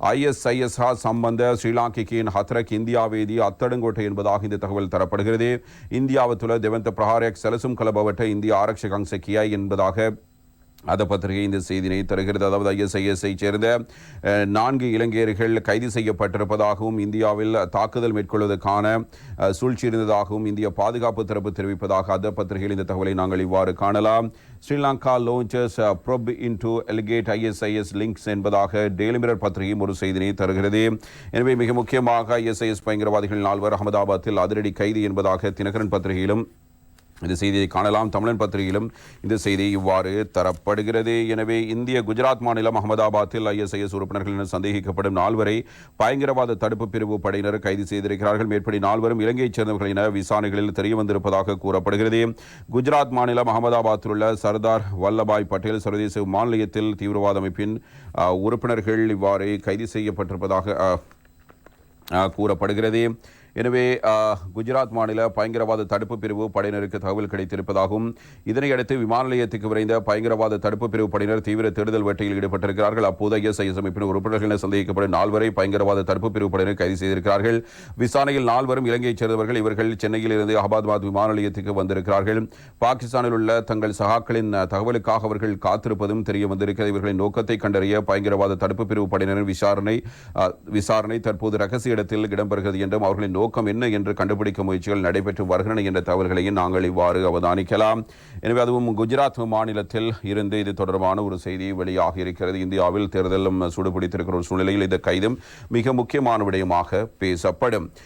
ISIS சம்பந்த ஸ்ரீலாங்கிக்கின் ஹத்ரக் இந்தியாவேதி அத்தடுங்கோட்டை என்பதாக இந்த தகவல் தரப்படுகிறது. இந்தியாவத்துள்ள தெவந்த பிரஹாரக் செலசும் கலபவட்ட இந்திய ஆரக்ஷக அங்சக்கியா என்பதாக அந்த பத்திரிகை இந்த செய்தினை தருகிறது. அதாவது ஐஎஸ்ஐஎஸ்ஐ சேர்ந்த நான்கு இலங்கையர்கள் கைது செய்யப்பட்டிருப்பதாகவும் இந்தியாவில் தாக்குதல் மேற்கொள்வதற்கான சூழ்ச்சி இருந்ததாகவும் இந்திய பாதுகாப்பு தரப்பு தெரிவிப்பதாக அந்த பத்திரிகையில் இந்த தகவலை நாங்கள் இவ்வாறு காணலாம். Sri Lanka launches probe into alleged ISIS links என்பதாக டெய்லி மிரர் பத்திரிகையும் ஒரு செய்தினை தருகிறது. எனவே மிக முக்கியமாக ஐஎஸ்ஐஎஸ் பயங்கரவாதிகள் நால்வர் அகமதாபாத்தில் அதிரடி கைது என்பதாக தினகரன் பத்திரிகையிலும் இந்த செய்தியை காணலாம். தமிழன் பத்திரிகையிலும் இந்த செய்தி இவ்வாறு தரப்படுகிறது. எனவே இந்திய குஜராத் மாநிலம் அகமதாபாத்தில் ஐஎஸ்ஐஎஸ் உறுப்பினர்கள் என சந்தேகிக்கப்படும் நால்வரை பயங்கரவாத தடுப்பு பிரிவு படையினர் கைது செய்திருக்கிறார்கள். மேற்படி நால்வரும் இலங்கையைச் சேர்ந்தவர்கள் என விசாரணைகளில் தெரிய வந்திருப்பதாக கூறப்படுகிறது. குஜராத் மாநிலம் அகமதாபாத்தில் உள்ள சர்தார் வல்லபாய் பட்டேல் சர்வதேச மாநிலத்தில் தீவிரவாத அமைப்பின் உறுப்பினர்கள் இவ்வாறு கைது செய்யப்பட்டிருப்பதாக கூறப்படுகிறது. எனவே குஜராத் மாநில பயங்கரவாத தடுப்பு பிரிவு படையினருக்கு தகவல் கிடைத்திருப்பதாகவும் இதனையடுத்து விமான நிலையத்துக்கு விரைந்த பயங்கரவாத தடுப்பு பிரிவு படையினர் தீவிர தேடுதல் வேட்டையில் ஈடுபட்டிருக்கிறார்கள். அப்போது ஐஎஸ்ஐஎஸ் அமைப்பின் உறுப்பினர்கள் என சந்தேகிக்கப்படும் நால்வரை பயங்கரவாத தடுப்பு பிரிவு படையினர் கைது செய்திருக்கிறார்கள். விசாரணையில் நால்வரும் இலங்கையைச் சேர்ந்தவர்கள். இவர்கள் சென்னையில் இருந்து அகமதாபாத் விமான நிலையத்துக்கு வந்திருக்கிறார்கள். பாகிஸ்தானில் உள்ள தங்கள் சகாக்களின் தகவலுக்காக அவர்கள் காத்திருப்பதும் தெரிய வந்திருக்கிறது. இவர்களின் நோக்கத்தை கண்டறிய பயங்கரவாத தடுப்பு பிரிவு படையினரின் விசாரணை விசாரணை தற்போது ரகசிய இடத்தில் இடம்பெறுகிறது என்றும் அவர்களின் நோக்கம் என்ன என்று கண்டுபிடிக்கும் முயற்சிகள் நடைபெற்று வருகின்றன என்ற தகவல்களையும் நாங்கள் இவ்வாறு அவதானிக்கலாம். எனவே அதுவும் குஜராத் மாநிலத்தில் இருந்து இது தொடர்பான ஒரு செய்தி வெளியாகி இருக்கிறது. இந்தியாவில் தேர்தலும் சூடுபிடித்திருக்கிற ஒரு சூழ்நிலையில் இந்த கைதும் மிக முக்கியமான விடயமாக பேசப்படும்.